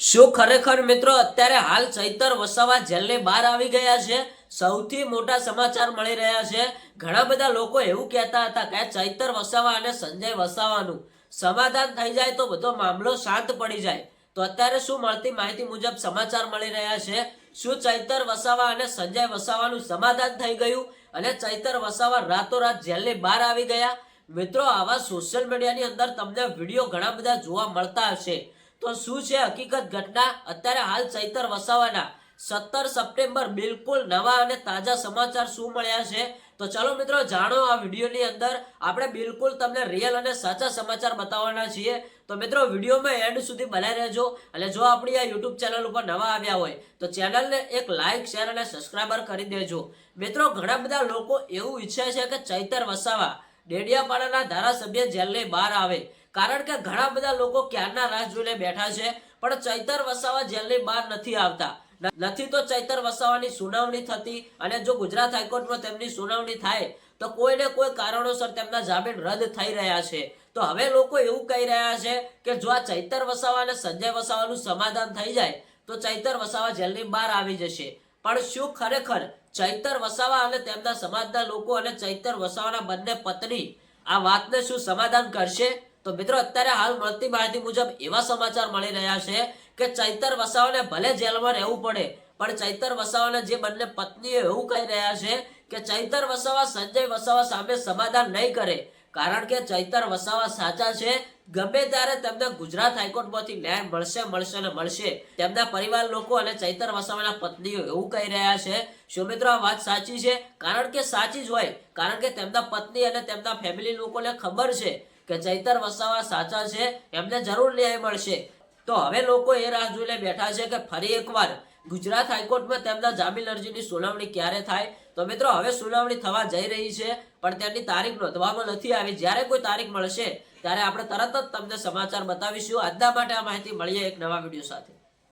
શું ખરેખર મિત્રો અત્યારે હાલ ચૈતર વસાવા જેલને બહાર આવી ગયા છે? સૌથી મોટા સમાચાર મળી રહ્યા છે. ઘણા બધા લોકો એવું કહેતા હતા કે ચૈતર વસાવા અને સંજય વસાવાનું સમાધાન થઈ જાય તો બધો મામલો શાંત પડી જાય. તો અત્યારે શું મળતી માહિતી મુજબ સમાચાર મળી રહ્યા છે? શું ચૈતર વસાવા અને સંજય વસાવાનું સમાધાન થઈ ગયું અને ચૈતર વસાવા રાતોરાત જેલની બહાર આવી ગયા? મિત્રો આવા સોશિયલ મીડિયાની અંદર તમને વીડિયો ઘણા બધા જોવા મળતા હશે. તો શું છે હકીકત? ઘટના અત્યારે હાલ ચૈતર વસાવાના. સત્તર સપ્ટેમ્બર બિલકુલ નવા અને તાજા સમાચાર શું મળ્યા છે? તો ચાલો મિત્રો જાણો આ વિડીયોની અંદર. આપણે બિલકુલ તમને રિયલ અને સાચા સમાચાર બતાવવાના છીએ. તો મિત્રો વિડીયોમાં એન્ડ સુધી બનાવી રહેજો. અને જો આપણી આ યુટ્યુબ ચેનલ ઉપર નવા આવ્યા હોય, તો ચેનલને એક લાઇક શેર અને સબસ્ક્રાઈબર કરી દેજો. મિત્રો ઘણા બધા લોકો એવું ઈચ્છે છે કે ચૈતર વસાવા ડેડિયાપાડાના ધારાસભ્ય જેલની બહાર આવે. કારણ કે ઘણા બધા લોકો ક્યારના રાહ જોઈને બેઠા છે, પણ ચૈતર વસાવા જેલની બહાર નથી આવતા. નથી તો ચૈતર વસાવાની સુનાવણી થતી અને જો ગુજરાત હાઈકોર્ટમાં તેમની સુનાવણી થાય, તો કોઈને કોઈ કારણોસર તેમના જામીન રદ થઈ રહ્યા છે. તો હવે લોકો એવું કહી રહ્યા છે કે જો આ ચૈતર વસાવા અને સંજય વસાવાનું સમાધાન થઈ જાય, તો ચૈતર વસાવા જેલની બહાર આવી જશે. પણ શું ખરેખર ચૈતર વસાવા અને તેમના સમાજના લોકો અને ચૈતર વસાવાના બંને પત્ની આ વાતને શું સમાધાન કરશે? તો મિત્રો, અત્યારે હાલ મળતી માહિતી મુજબ એવા સમાચાર મળી રહ્યા છે કે ચૈતર વસાવાને ભલે જેલમાં રહેવું પડે, પણ ચૈતર વસાવાના જે બંને પત્નીઓ એવું કહી રહ્યા છે કે ચૈતર વસાવા સંજય વસાવા સામે સમાધાન નહીં કરે. કારણ કે ચૈતર વસાવા સાચા છે, ગમે ત્યારે તેમને ગુજરાત હાઈકોર્ટમાંથી ન્યાય મળશે મળશે ને મળશે. તેમના પરિવાર લોકો અને ચૈતર વસાવાના પત્નીઓ એવું કહી રહ્યા છે. શું મિત્રો, આ વાત સાચી છે? કારણ કે સાચી જ હોય. કારણ કે તેમના પત્ની અને તેમના ફેમિલી લોકોને ખબર છે. કે ચૈતર વસાવા સાચા છે, એમને જરૂર ન્યાય મળશે. તો હવે લોકો એ રાહ જોઈને બેઠા છે કે ફરી એકવાર ગુજરાત હાઈકોર્ટમાં તેમના જામીન અરજીની સુનાવણી ક્યારે થાય? તો મિત્રો, હવે સુનાવણી થવા જઈ રહી છે, પણ તેની તારીખ નોંધવામાં નથી આવી. જ્યારે કોઈ તારીખ મળશે, ત્યારે આપણે તરત જ તમને સમાચાર બતાવીશું. આજના માટે આ માહિતી મળીએ એક નવા વીડિયો સાથે.